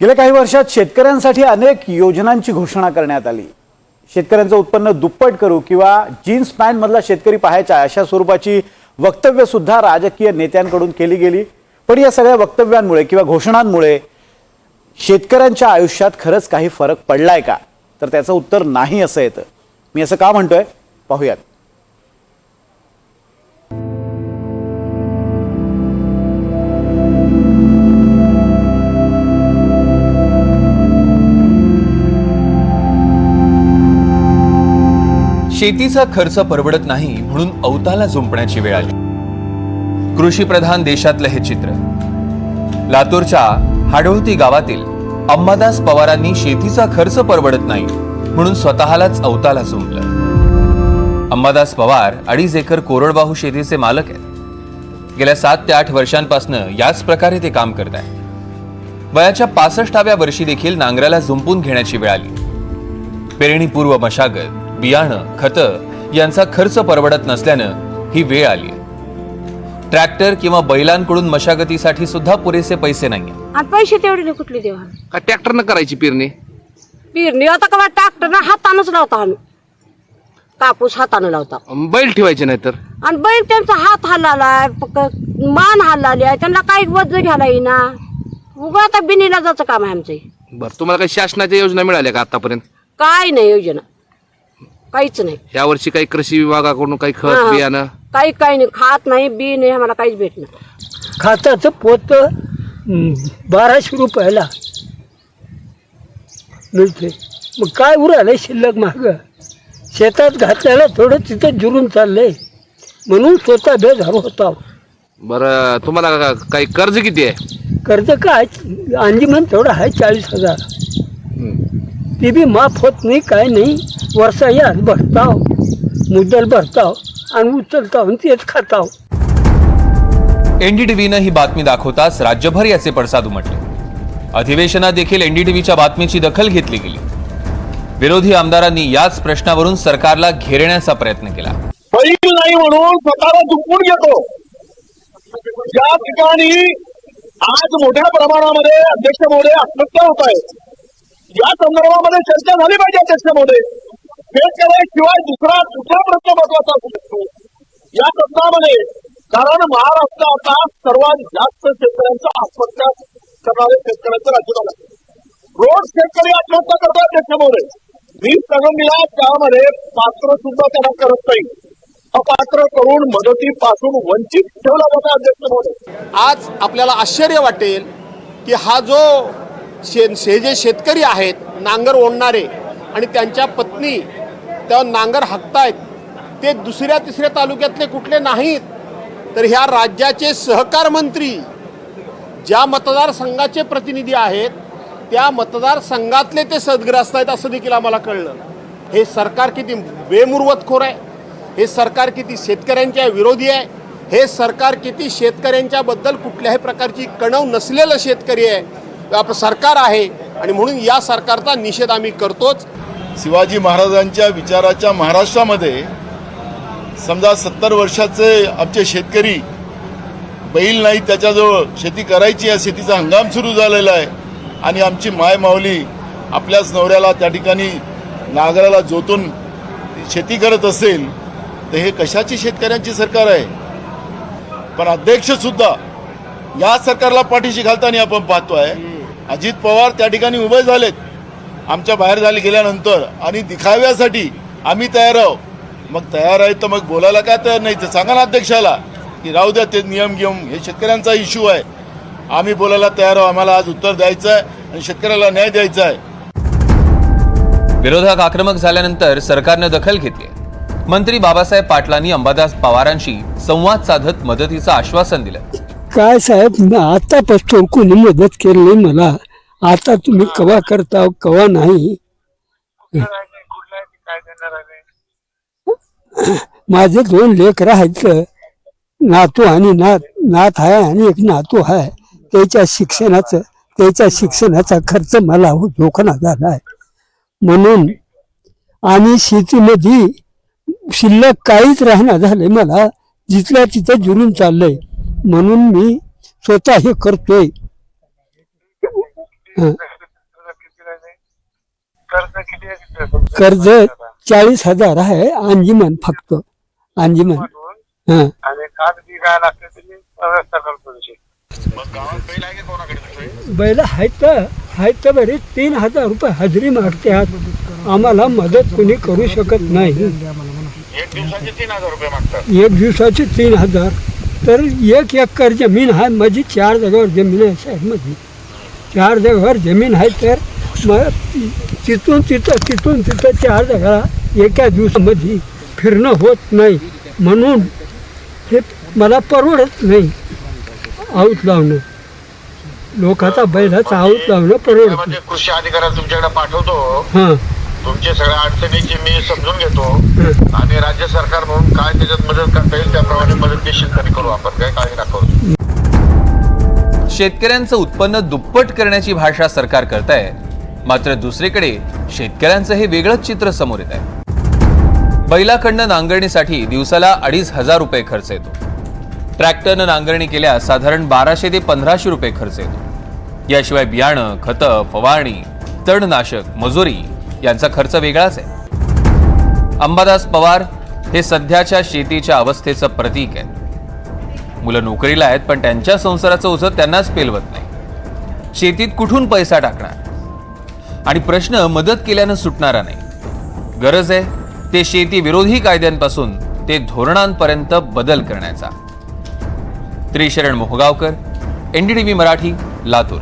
गेल्या काही वर्षात शेतकऱ्यांसाठी अनेक योजनांची घोषणा करण्यात आली. शेतकऱ्यांचं उत्पन्न दुप्पट करू किंवा जीन्स पॅन्टमधला शेतकरी पाहायचा अशा स्वरूपाची वक्तव्य सुद्धा राजकीय नेत्यांकडून केली गेली. पण या सगळ्या वक्तव्यांमुळे किंवा घोषणांमुळे शेतकऱ्यांच्या आयुष्यात खरंच काही फरक पडलाय का? तर त्याचं उत्तर नाही असं येतं. मी असं का म्हणतोय? पाहूयात. शेतीचा खर्च परवडत नाही म्हणून अवताला झुंपण्याची वेळ आली. कृषी प्रधान देशातलं हे चित्र. लातूरच्या हाडोळती गावातील अंबादास पवारांनी शेतीचा खर्च परवडत नाही म्हणून स्वतःलाच अवताला झुंपलं. अंबादास पवार अडीच एकर कोरडवाहू शेतीचे मालक आहेत. गेल्या सात ते आठ वर्षांपासून याच प्रकारे ते काम करत आहेत. वयाच्या पासष्टाव्या वर्षी देखील नांगराला झुंपून घेण्याची वेळ आली. पेरणीपूर्व मशागत बियाणं खतं यांचा खर्च परवडत नसल्यानं ही वेळ आली. ट्रॅक्टर किंवा बैलांकडून मशागतीसाठी सुद्धा पुरेसे पैसे नाही आणि पैसे तेवढे नाही कुठले देवा. का ट्रॅक्टरनं करायची पेरणी? पेरणी? आता का ट्रॅक्टर हातानच लावता आम्ही. कापूस हातानं लावता. अन बैल ठेवायचे नाही तर आणि बैल त्यांचा हात हल्लालाय पक- मान हल्लाली आहे त्यांना काही वज घ्यायला येईना. उगा आता बिनीला जायचं काम आहे आमचं. हे. बरं तुम्हाला काही शासनाच्या योजना मिळाल्या का आतापर्यंत? काय नाही योजना. काहीच नाही. या वर्षी काही कृषी विभागाकडून काही खत हा. बियाणं? काही काही नाही. खात नाही बी नाही आम्हाला काहीच भेटणार. खाताचं पोत बाराशे रुपयाला मिळते मग काय उरालंय शिल्लक माग? शेतात घातल्याला थोडं तिथं जुरून चाललंय. म्हणून स्वतः बेजार होता. बरं तुम्हाला का- काही कर्ज किती आहे? कर्ज काय? अंजीमन तेवढं आहे चाळीस हजार. ती बी माफ होत नाही काय नाही. वर्षा याच भरताव मुद्दल भरताव आणि उचलताव आणि तेच खाताव. एनडीटीव्हीनं ही बातमी दाखवताच राज्यभर याचे पडसाद उमटले. अधिवेशनात देखील एनडीटीव्हीच्या बातमीची दखल घेतली गेली. विरोधी आमदारांनी याच प्रश्नावरून सरकारला घेरण्याचा प्रयत्न केला. बैल नाही म्हणून स्वतःला दुखून घेतो. ज्या ठिकाणी आज मोठ्या प्रमाणामध्ये अध्यक्ष महोदय आत्महत्या होत आहेत या संदर्भामध्ये चर्चा झाली पाहिजे अध्यक्ष महोदय. शेतकऱ्याशिवाय दुसरा दुसरा प्रश्न महत्त्वाचा असू शकतो. या प्रश्नामध्ये कारण महाराष्ट्र आता सर्वात जास्त शेतकऱ्यांचा आत्महत्या करणारे शेतकऱ्यांचं राज्य झालं. रोज शेतकरी आत्महत्या करतात अध्यक्ष वीज त्यामध्ये पात्र सुद्धा त्यांना करत नाही. अपात्र करून मदतीपासून वंचित ठेवला जातो अध्यक्ष महोदय आज आपल्याला आश्चर्य वाटेल की हा जो शे हे जे शेतकरी आहेत नांगर ओढणारे आणि त्यांच्या पत्नी त्या नांगर हाकतायत. ते दुसऱ्या तिसऱ्या तालुक्यातले कुठले नाहीत. तर ह्या राज्याचे सहकार मंत्री ज्या मतदारसंघाचे प्रतिनिधी आहेत त्या मतदारसंघातले ते सदग्रस्त आहेत असं देखील आम्हाला कळलं. हे सरकार किती बेमुर्वतखोर आहे. हे सरकार किती शेतकऱ्यांच्या विरोधी आहे. हे सरकार किती शेतकऱ्यांच्याबद्दल कुठल्याही प्रकारची कणव नसलेलं शेतकरी आहे. आपलं सरकार आहे आणि म्हणून या सरकारचा निषेध आम्ही करतोच. शिवाजी महाराजांच्या विचाराच्या महाराष्ट्रामध्ये समजा सत्तर वर्षाचे आमचे शेतकरी बैल नाही त्याच्याजवळ शेती करायची आहे शेतीचा हंगाम सुरू झालेला आहे आणि आमची माय माऊली आपल्याच नवऱ्याला त्या ठिकाणी नागराला जोतून शेती करत असेल तर हे कशाची शेतकऱ्यांची सरकार आहे? पण अध्यक्षसुद्धा या सरकारला पाठीशी घालताना आपण पाहतो आहे अजित पवार त्या ठिकाणी उभे झालेत. आमच्या बाहेर झाले गेल्यानंतर आणि दिखाव्यासाठी आम्ही तयार आहोत. मग तयार आहे तर मग बोलायला काय तयार नाही? तर सांगा ना अध्यक्षाला की राहू द्या ते नियम घेऊन हे शेतकऱ्यांचा इश्यू आहे. आम्ही बोलायला तयार आहोत. आम्हाला आज उत्तर द्यायचं आहे आणि शेतकऱ्याला न्याय द्यायचा आहे. विरोधक आक्रमक झाल्यानंतर सरकारनं दखल घेतली. मंत्री बाबासाहेब पाटलांनी अंबादास पवारांशी संवाद साधत मदतीचं आश्वासन दिलं. काय साहेब आतापासून कोणी मदत केली मला. आता तुम्ही कवा करता कवा नाही? माझे दोन लेकर आहेत. नातू आणि नात नात आहे आणि एक नातू आहे. त्याच्या शिक्षणाचं त्याच्या शिक्षणाचा खर्च मला जोखना झाला आहे. म्हणून आणि शेतीमध्ये शिल्लक काहीच राहणार झालंय मला. जिथल्या तिथं जुळून चाललंय. म्हणून मी स्वतः हे करतोय. कर्ज चाळीस हजार आहे अंजिमन फक्त. अंजिमन. हा. बैल आहेत आहेत बरे? तीन हजार रुपये हजेरी मागतात. आम्हाला मदत कोणी करू शकत नाही. एक दिवसाचे तीन हजार रुपये मागतात. एक दिवसाचे तीन हजार. तर एक एकर जमीन आहे. माझी चार जागेवर जमीन आहे साहेबमध्ये चार जागेवर जमीन आहे तर मग तिथून तिथं तिथून तिथं चार जागा एका दिवसामध्ये फिरणं होत नाही. म्हणून हे मला परवडत नाही. आऊत लावणं. लोकाचा बैलाचा आऊत लावणं परवडत म्हणजे कृषी अधिकाऱ्याला तुमच्याकडे पाठवतो. हां. तुमचे सगळ्या अडचणीची मी समजून घेतो. आणि राज्य सरकार म्हणून काय त्याच्यात मदत करता येईल त्याप्रमाणे मदत निश्चित करू आपण. काय काळजी करू. शेतकऱ्यांचं उत्पन्न दुप्पट करण्याची भाषा सरकार करत आहे मात्र दुसरीकडे शेतकऱ्यांचं हे वेगळंच चित्र समोर येत आहे बैलाकडनं नांगरणीसाठी दिवसाला अडीच हजार रुपये खर्च येतो. ट्रॅक्टरनं नांगरणी केल्यास साधारण बाराशे ते पंधराशे रुपये खर्च येतो. याशिवाय बियाणं खतं फवारणी तणनाशक मजुरी यांचा खर्च वेगळाच आहे. अंबादास पवार हे सध्याच्या शेतीच्या अवस्थेचं प्रतीक आहे मुलं नोकरीला आहेत पण त्यांच्या संसाराचं ओझं त्यांनाच पेलवत नाही. शेतीत कुठून पैसा टाकणार? आणि प्रश्न मदत केल्यानं सुटणारा नाही. गरज आहे ते शेती विरोधी कायद्यांपासून ते धोरणांपर्यंत बदल करण्याचा. त्रिशरण मोहगावकर एनडीटीव्ही मराठी लातूर.